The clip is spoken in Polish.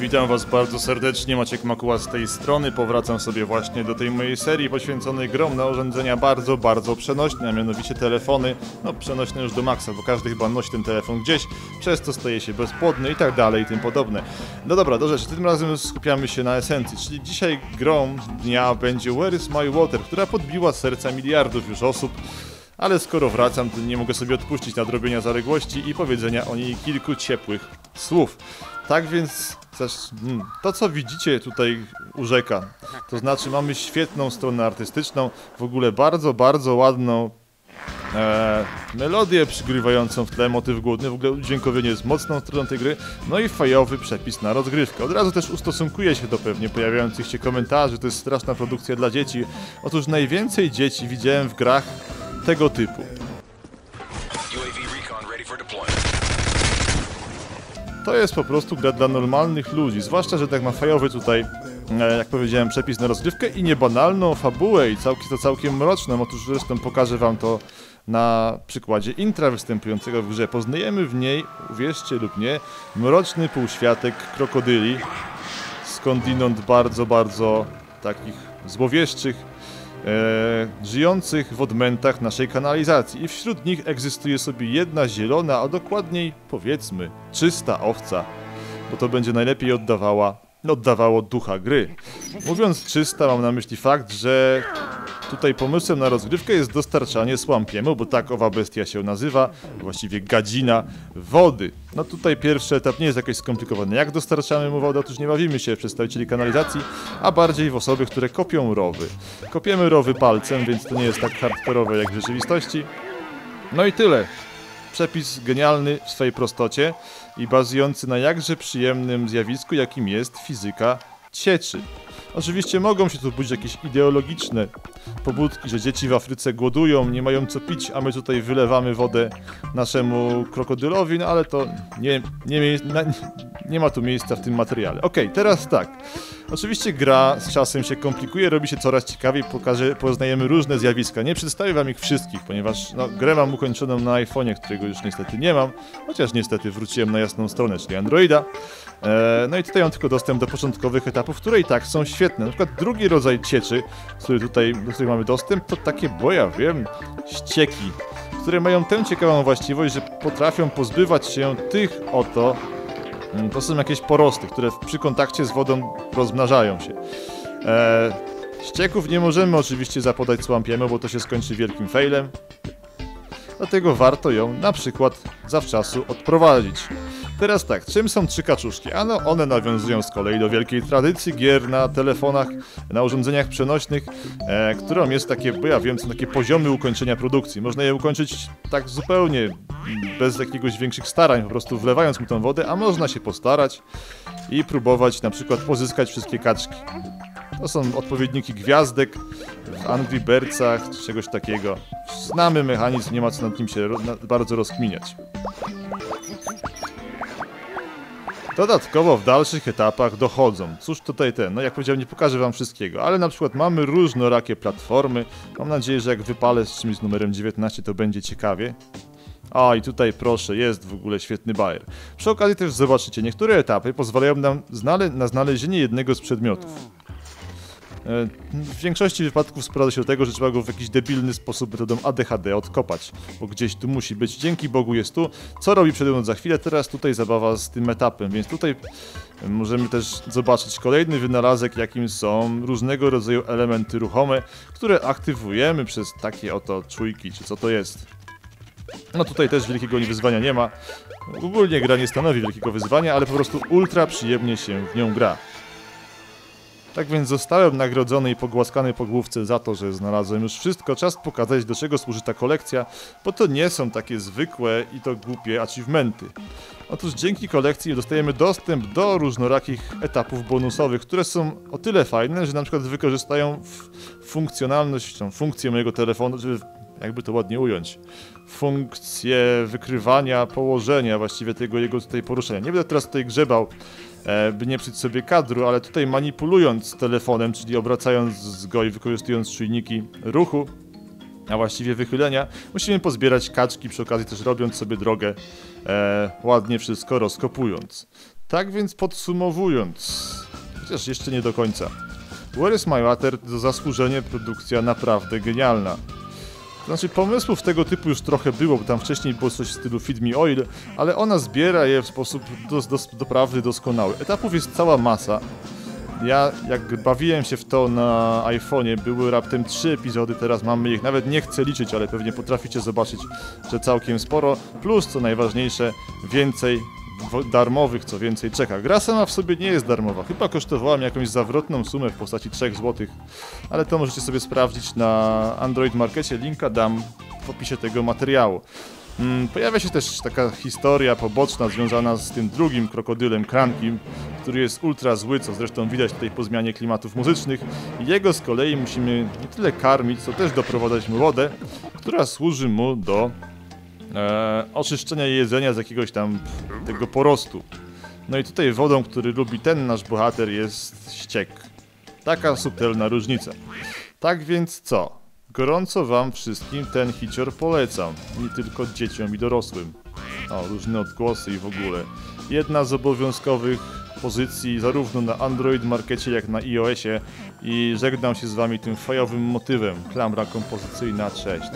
Witam Was bardzo serdecznie, Maciek Makuła z tej strony. Powracam sobie właśnie do tej mojej serii poświęconej grom na urządzenia bardzo, bardzo przenośne, a mianowicie telefony, no przenośne już do maksa, bo każdy chyba nosi ten telefon gdzieś, przez to staje się bezpłodny i tak dalej i tym podobne. No dobra, do rzeczy, tym razem skupiamy się na esencji, czyli dzisiaj grom dnia będzie Where is my water, która podbiła serca miliardów już osób. Ale skoro wracam, to nie mogę sobie odpuścić nadrobienia zaległości i powiedzenia o niej kilku ciepłych słów. Tak więc mm, to, co widzicie tutaj u rzeka, to znaczy mamy świetną stronę artystyczną, w ogóle bardzo, bardzo ładną e, melodię przygrywającą w tle motyw główny, w ogóle udźwiękowienie jest mocną stroną tej gry, no i fajowy przepis na rozgrywkę. Od razu też ustosunkuję się do pewnie pojawiających się komentarzy, to jest straszna produkcja dla dzieci. Otóż najwięcej dzieci widziałem w grach tego typu. To jest po prostu gra dla normalnych ludzi, zwłaszcza, że tak ma fajowy tutaj, e, jak powiedziałem, przepis na rozgrywkę i niebanalną fabułę i całkiem, to całkiem mroczną. Otóż zresztą pokażę wam to na przykładzie intra występującego w grze. Poznajemy w niej, uwierzcie lub nie, mroczny półświatek krokodyli, skądinąd bardzo, bardzo takich złowieszczych, e, żyjących w odmętach naszej kanalizacji i wśród nich egzystuje sobie jedna zielona, a dokładniej powiedzmy czysta owca, bo to będzie najlepiej oddawała, oddawało ducha gry. Mówiąc czysta mam na myśli fakt, że Tutaj pomysłem na rozgrywkę jest dostarczanie słampiemu, bo tak owa bestia się nazywa, właściwie gadzina wody. No tutaj pierwszy etap nie jest jakiś skomplikowany. Jak dostarczamy mu wodę? Otóż nie bawimy się w przedstawicieli kanalizacji, a bardziej w osoby, które kopią rowy. Kopiemy rowy palcem, więc to nie jest tak hardkorowe jak w rzeczywistości. No i tyle. Przepis genialny w swojej prostocie i bazujący na jakże przyjemnym zjawisku, jakim jest fizyka cieczy. Oczywiście mogą się tu budzić jakieś ideologiczne pobudki, że dzieci w Afryce głodują, nie mają co pić, a my tutaj wylewamy wodę naszemu krokodylowi, no ale to nie, nie, nie ma tu miejsca w tym materiale. Okej, okay, teraz tak. Oczywiście gra z czasem się komplikuje, robi się coraz ciekawiej, pokaże, poznajemy różne zjawiska. Nie przedstawię wam ich wszystkich, ponieważ no, grę mam ukończoną na iPhone'ie, którego już niestety nie mam, chociaż niestety wróciłem na jasną stronę, czyli Androida. E, no i tutaj mam tylko dostęp do początkowych etapów, które i tak są świetne. Na przykład drugi rodzaj cieczy, który tutaj, do których mamy dostęp, to takie, bo ja wiem, ścieki, które mają tę ciekawą właściwość, że potrafią pozbywać się tych oto mm, to są jakieś porosty, które przy kontakcie z wodą rozmnażają się. E, ścieków nie możemy oczywiście zapodać słampiemu, bo to się skończy wielkim failem. Dlatego warto ją na przykład zawczasu odprowadzić. Teraz tak, czym są trzy kaczuszki? Ano, one nawiązują z kolei do wielkiej tradycji gier na telefonach, na urządzeniach przenośnych, e, którą jest takie, bo ja wiem, są takie poziomy ukończenia produkcji. Można je ukończyć tak zupełnie bez jakiegoś większych starań, po prostu wlewając mu tą wodę, a można się postarać i próbować na przykład pozyskać wszystkie kaczki. To są odpowiedniki gwiazdek w Angry Birdsach czegoś takiego. Znamy mechanizm, nie ma co nad nim się bardzo rozkminiać. Dodatkowo w dalszych etapach dochodzą. Cóż tutaj ten, no jak powiedziałem, nie pokażę wam wszystkiego, ale na przykład mamy różnorakie platformy. Mam nadzieję, że jak wypalę z czymś z numerem 19, to będzie ciekawie. A i tutaj proszę, jest w ogóle świetny bajer. Przy okazji też zobaczycie, niektóre etapy pozwalają nam znale na znalezienie jednego z przedmiotów. E, w większości wypadków sprowadza się do tego, że trzeba go w jakiś debilny sposób metodą ADHD odkopać, bo gdzieś tu musi być. Dzięki Bogu jest tu. Co robi przedmiot za chwilę? Teraz tutaj zabawa z tym etapem, więc tutaj możemy też zobaczyć kolejny wynalazek, jakim są różnego rodzaju elementy ruchome, które aktywujemy przez takie oto czujki, czy co to jest. No tutaj też wielkiego wyzwania nie ma. Ogólnie gra nie stanowi wielkiego wyzwania, ale po prostu ultra przyjemnie się w nią gra. Tak więc zostałem nagrodzony i pogłaskany po główce za to, że znalazłem już wszystko. Czas pokazać, do czego służy ta kolekcja, bo to nie są takie zwykłe i to głupie achievementy. Otóż dzięki kolekcji dostajemy dostęp do różnorakich etapów bonusowych, które są o tyle fajne, że na przykład wykorzystają funkcjonalność, funkcję mojego telefonu, żeby jakby to ładnie ująć, funkcję wykrywania położenia właściwie tego jego tutaj poruszenia. Nie będę teraz tutaj grzebał by nie psuć sobie kadru, ale tutaj manipulując telefonem, czyli obracając go i wykorzystując czujniki ruchu, a właściwie wychylenia, musimy pozbierać kaczki, przy okazji też robiąc sobie drogę, e, ładnie wszystko rozkopując. Tak więc podsumowując, chociaż jeszcze nie do końca. Where is My Water to zasłużenie produkcja naprawdę genialna. Znaczy pomysłów tego typu już trochę było, bo tam wcześniej było coś w stylu Feed Me Oil, ale ona zbiera je w sposób dos, dos, doprawdy doskonały. Etapów jest cała masa. Ja jak bawiłem się w to na iPhone'ie, były raptem trzy epizody, teraz mamy ich, nawet nie chcę liczyć, ale pewnie potraficie zobaczyć, że całkiem sporo, plus co najważniejsze, więcej darmowych, co więcej czeka. Gra sama w sobie nie jest darmowa, chyba kosztowała mi jakąś zawrotną sumę w postaci 3 zł, ale to możecie sobie sprawdzić na Android Markecie, linka dam w opisie tego materiału. Mm, Pojawia się też taka historia poboczna związana z tym drugim krokodylem, Krankim, który jest ultra zły, co zresztą widać tutaj po zmianie klimatów muzycznych. Jego z kolei musimy nie tyle karmić, co też doprowadzać mu wodę, która służy mu do e, oczyszczenia jedzenia z jakiegoś tam tego porostu. No i tutaj wodą, który lubi ten nasz bohater jest ściek. Taka subtelna różnica. Tak więc co? Gorąco wam wszystkim ten hicior polecam. Nie tylko dzieciom i dorosłym. O, różne odgłosy i w ogóle. Jedna z obowiązkowych pozycji zarówno na Android Markecie jak na iOSie i żegnam się z wami tym fajowym motywem. Klamra kompozycyjna, cześć.